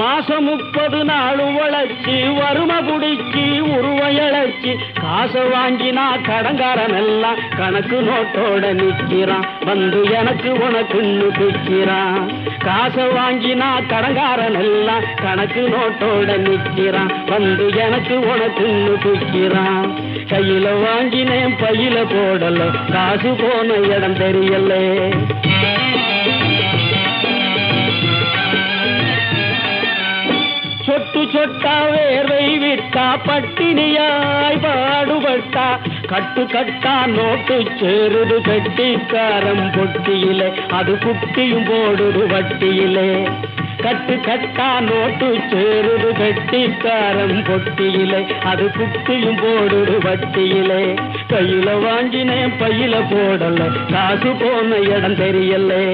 மாசம் முப்பது நாள் உழைச்சி வறுமை புடிச்சி உருவையழச்சி காசை வாங்கினா கடங்காரன் எல்லாம் கணக்கு நோட்டோட நிற்கிறான் வந்து எனக்கு உனக்குன்னு பிக்கிறான். காசை வாங்கினா கடங்காரன் எல்லாம் கணக்கு நோட்டோட நிற்கிறான் வந்து எனக்கு உனக்குன்னு பிக்கிறான். கையில வாங்கினேன் பையில போடல. காசு போன இடம் தெரியலே. சொட்டு சொட்டா வேர்வை விட்டா பட்டினியாய் பாடுபட்டா. கட்டு கட்டா நோட்டு சேருது கட்டிக்காரம் பொட்டியிலே அது குட்டியும் போடுது வட்டியிலே. கட்டு கட்டா நோட்டு சேருது கட்டிக்காரம் பொட்டியிலே அது குட்டியும் போடுது வட்டியிலே. கையில வாங்கினேன் பையில போடல காசு போன இடம் தெரியலே.